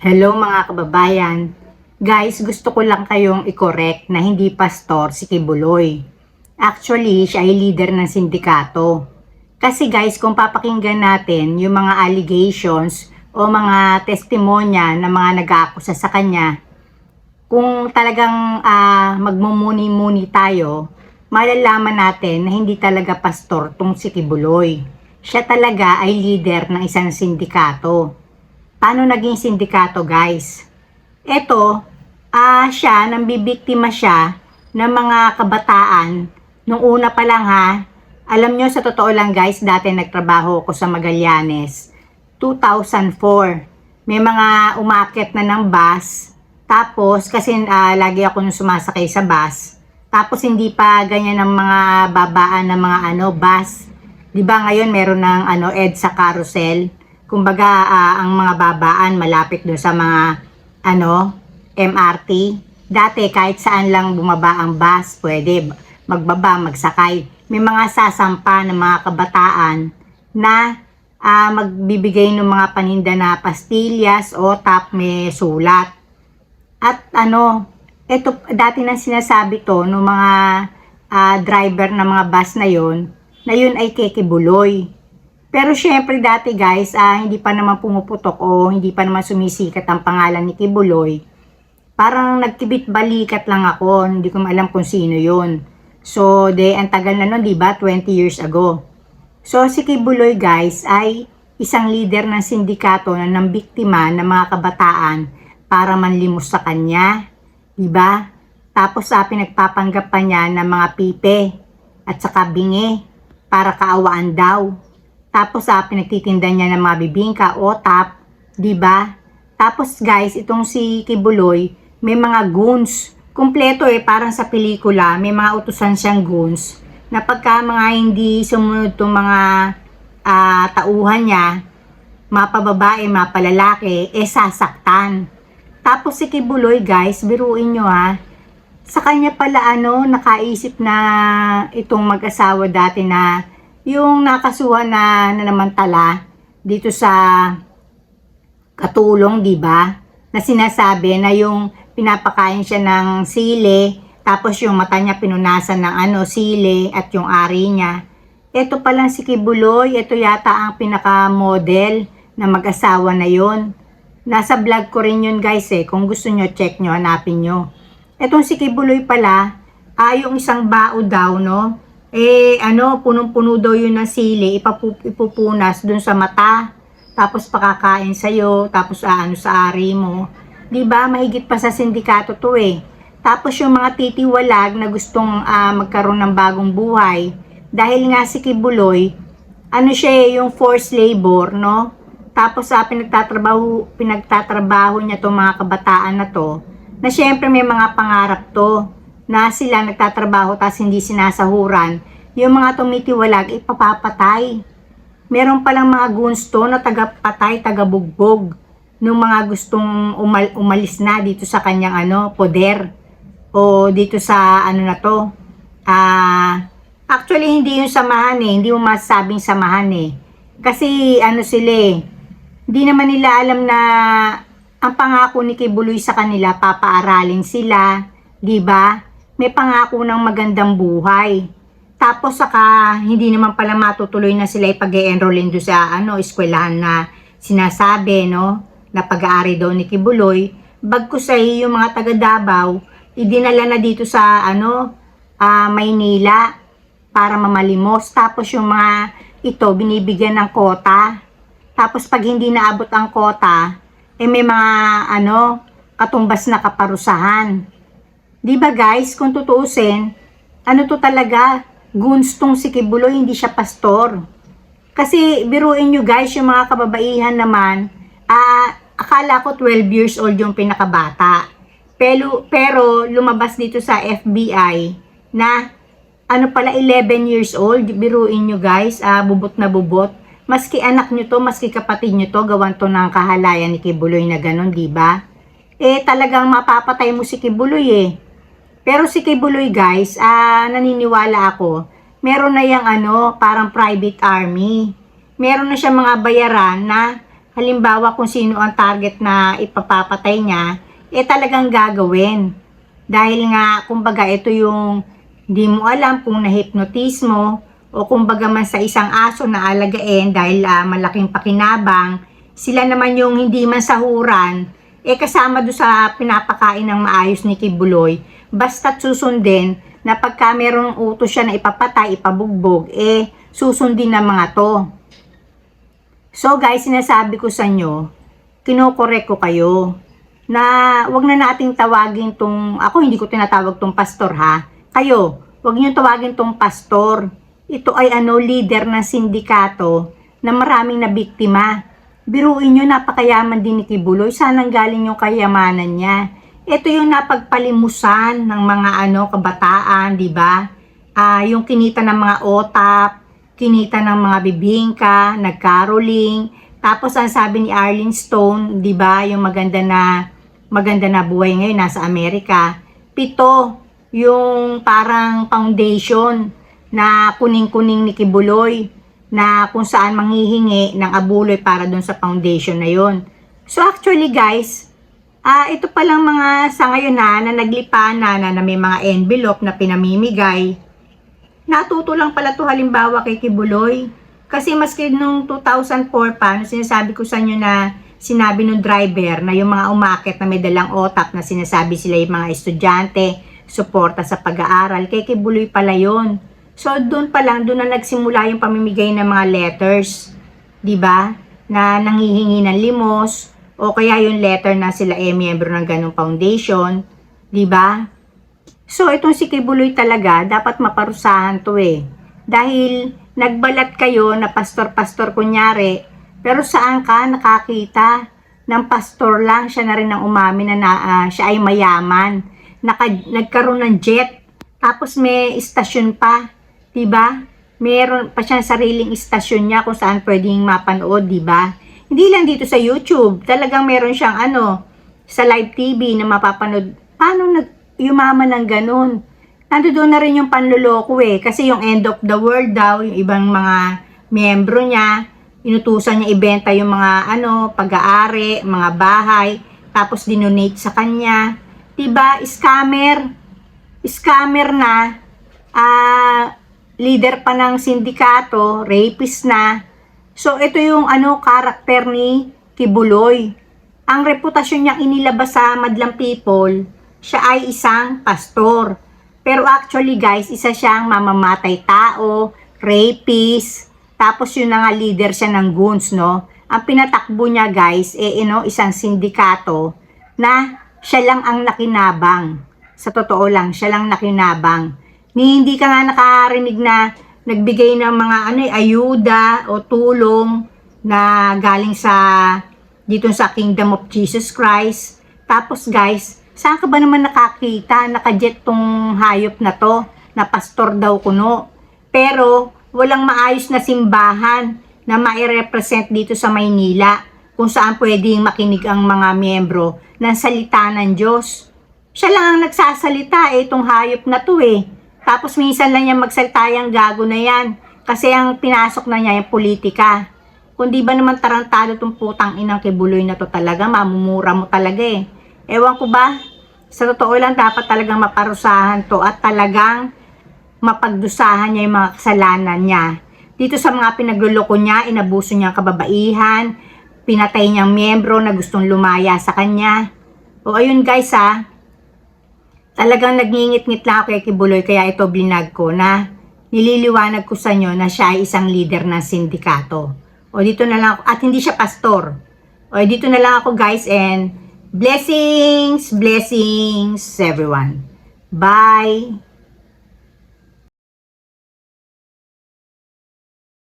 Hello mga kababayan. Guys, gusto ko lang kayong i-correct na hindi pastor si Kibuloy. Actually, siya ay leader ng sindikato. Kasi guys, kung papakinggan natin yung mga allegations o mga testimonya ng mga nag-aakusa sa kanya, kung talagang ah, magmumuni-muni tayo, malalaman natin na hindi talaga pastor tong si Kibuloy. Siya talaga ay leader ng isang sindikato. Paano naging sindikato guys? Ito, ah siya, nang bibiktima siya ng mga kabataan nung una pa lang ha. Alam nyo, sa totoo lang guys, dati nagtrabaho ako sa Magallanes. 2004. May mga umakit na ng bus. Tapos, kasi ah, lagi ako nung sumasakay sa bus. Tapos, hindi pa ganyan ng mga babaan ng mga ano, bus. Di ba ngayon meron ng ano, EDSA carousel? Kumbaga, ah, ang mga babaan malapit doon sa mga ano, MRT. Dati kahit saan lang bumaba ang bus, pwede magbaba, magsakay. May mga sasampa ng mga kabataan na ah, magbibigay ng mga paninda na pastillas o tap may sulat. At ano, ito dati nang sinasabi to ng mga ah, driver ng mga bus na yon na yun ay kekibuloy. Pero syempre dati guys, ah, hindi pa naman pumuputok o hindi pa naman sumisikat ang pangalan ni Kibuloy. Parang nagkibit balikat lang ako, hindi ko alam kung sino yun. So, de, ang tagal na nun, di ba? 20 years ago. So, si Kibuloy guys ay isang leader ng sindikato na nang biktima ng mga kabataan para manlimos sa kanya. Di ba? Tapos sa pinagpapanggap pa niya ng mga pipe at saka bingi para kaawaan daw. Tapos sa pinagtitinda niya ng mga bibingka o tap, 'di ba? Tapos guys, itong si Kibuloy, may mga goons. Kumpleto eh, parang sa pelikula, may mga utusan siyang goons na pagka mga hindi sumunod tong mga ah, tauhan niya, mapababae, mapalalaki, eh sasaktan. Tapos si Kibuloy guys, biruin nyo ha, sa kanya pala ano, nakaisip na itong mag-asawa dati na yung nakasuhan na nanamantala dito sa katulong, di ba? Na sinasabi na yung pinapakain siya ng sili, tapos yung mata niya pinunasan ng ano, sili at yung ari niya. Ito pa lang si Kibuloy, ito yata ang pinaka-model na mag-asawa na yon. Nasa vlog ko rin yun guys eh, kung gusto nyo check nyo, hanapin nyo. Etong si Kibuloy pala, ay yung isang bao daw, no? Eh, ano, punong-puno daw yun ng sili, ipapu- ipupunas dun sa mata, tapos pakakain sa'yo, tapos aano sa ari mo. ba Mahigit pa sa sindikato to eh. Tapos yung mga titiwalag na gustong ah, magkaroon ng bagong buhay, dahil nga si Kibuloy, ano siya eh, yung forced labor, no? Tapos sa pinagtatrabaho, pinagtatrabaho niya tong mga kabataan na to, na syempre may mga pangarap to, na sila nagtatrabaho tapos hindi sinasahuran, yung mga tumitiwalag, ipapapatay. Meron palang mga gunsto na tagapatay, tagabugbog, nung mga gustong umal- umalis na dito sa kanyang ano, poder, o dito sa ano na to, ah, actually hindi yung samahan eh, hindi mo masasabing samahan eh. Kasi ano sila eh, hindi naman nila alam na ang pangako ni Kibuloy sa kanila, papaaralin sila, 'di ba? May pangako ng magandang buhay. Tapos saka hindi naman pala matutuloy na sila ipag-enrollin do sa ano, eskwelahan na sinasabi, no? Na pag-aari daw ni Kibuloy. Bagkus ay yung mga taga Davao, idinala na dito sa ano, ah, Maynila para mamalimos. Tapos yung mga ito binibigyan ng kota. Tapos pag hindi naabot ang kota, eh may mga ano, katumbas na kaparusahan. 'Di ba guys, kung tutuusin, ano to talaga, gunstong si Kibuloy, hindi siya pastor. Kasi biruin nyo guys, yung mga kababaihan naman, ah, akala ko 12 years old yung pinakabata. Pero, pero lumabas dito sa FBI na ano pala 11 years old, biruin nyo guys, ah, bubot na bubot. Maski anak nyo to, maski kapatid nyo to, gawan to ng kahalayan ni Kibuloy na ganun, di ba? Eh talagang mapapatay mo si Kibuloy eh. Pero si Kibuloy guys, ah, naniniwala ako, meron na yung ano, parang private army. Meron na siya mga bayaran na halimbawa kung sino ang target na ipapapatay niya, eh talagang gagawin. Dahil nga, kumbaga, ito yung hindi mo alam kung na-hypnotize mo o kumbaga man sa isang aso na alagain dahil ah, malaking pakinabang, sila naman yung hindi man sahuran, eh kasama do sa pinapakain ng maayos ni Kibuloy, basta't susundin na pagka merong utos siya na ipapatay, ipabugbog, eh susundin ng mga to. So guys, sinasabi ko sa inyo, kinokorek ko kayo na wag na nating tawagin tong, ako hindi ko tinatawag tong pastor ha, kayo, wag niyo tawagin tong pastor. Ito ay ano, leader ng sindikato na maraming nabiktima. Biruin nyo, napakayaman din ni Kibuloy. Sanang galing yung kayamanan niya. Ito yung napagpalimusan ng mga ano, kabataan, di ba? Ah, yung kinita ng mga otap, kinita ng mga bibingka, nagcaroling. Tapos ang sabi ni Arlene Stone, 'di ba, yung maganda na maganda na buhay ngayon nasa Amerika. Pito, yung parang foundation na kuning-kuning ni Kibuloy na kung saan manghihingi ng abuloy para doon sa foundation na yon. So actually guys, ah ito pa lang mga sa ngayon na, na naglipa na, na, na may mga envelope na pinamimigay natuto lang pala to halimbawa kay Kibuloy. Kasi maski nung 2004 pa, nung sinasabi ko sa inyo na sinabi nung driver na yung mga umakit na may dalang otap na sinasabi sila yung mga estudyante, suporta sa pag-aaral, kay Kibuloy pala yon. So doon pa lang, doon na nagsimula yung pamimigay ng mga letters, di ba? Na nanghihingi ng limos, o kaya yung letter na sila eh miyembro ng ganong foundation, di ba? So, itong si Kibuloy talaga, dapat maparusahan to eh. Dahil nagbalat kayo na pastor-pastor kunyari, pero saan ka nakakita ng pastor lang, siya na rin ang umamin na, na ah, siya ay mayaman. Naka, nagkaroon ng jet, tapos may istasyon pa, 'di ba? Meron pa siyang sariling istasyon niya kung saan pwedeng mapanood, 'di ba? Hindi lang dito sa YouTube, talagang meron siyang ano, sa live TV na mapapanood. Paano nag yumaman ng ganun. Nando doon na rin yung panluloko eh. Kasi yung end of the world daw, yung ibang mga miyembro niya, inutusan niya ibenta yung mga ano, pag-aari, mga bahay, tapos dinonate sa kanya. 'Di ba Scammer. Scammer na. Ah, leader pa ng sindikato, rapist na. So ito yung ano karakter ni Kibuloy. Ang reputasyon niya inilabas sa madlang people siya ay isang pastor. Pero actually guys, isa siyang mamamatay tao, rapist, tapos yun na nga leader siya ng goons, no? Ang pinatakbo niya guys, eh, you know, isang sindikato na siya lang ang nakinabang. Sa totoo lang, siya lang nakinabang. Ni hindi ka nga nakarinig na nagbigay ng mga ano, eh, ayuda o tulong na galing sa dito sa Kingdom of Jesus Christ. Tapos guys, Saan ka ba naman nakakita? Nakajet tong hayop na to, na pastor daw kuno. Pero, walang maayos na simbahan na mai-represent dito sa Maynila kung saan pwedeng makinig ang mga miyembro ng salita ng Diyos. Siya lang ang nagsasalita eh, itong hayop na to eh. Tapos minsan lang niya magsalita yung gago na yan kasi ang pinasok na niya yung politika. Kung di ba naman tarantado tong putang inang kibuloy na to talaga, mamumura mo talaga eh. Ewan ko ba, sa totoo lang dapat talagang maparusahan to at talagang mapagdusahan niya yung mga kasalanan niya. Dito sa mga pinagluloko niya, inabuso niya ang kababaihan, pinatay niyang miyembro na gustong lumaya sa kanya. O ayun guys ha, talagang nagngingit-ngit lang ako kay Kibuloy kaya ito blinag ko na nililiwanag ko sa inyo na siya ay isang leader ng sindikato. O dito na lang ako, at hindi siya pastor. O dito na lang ako guys and Blessings, blessings everyone. Bye.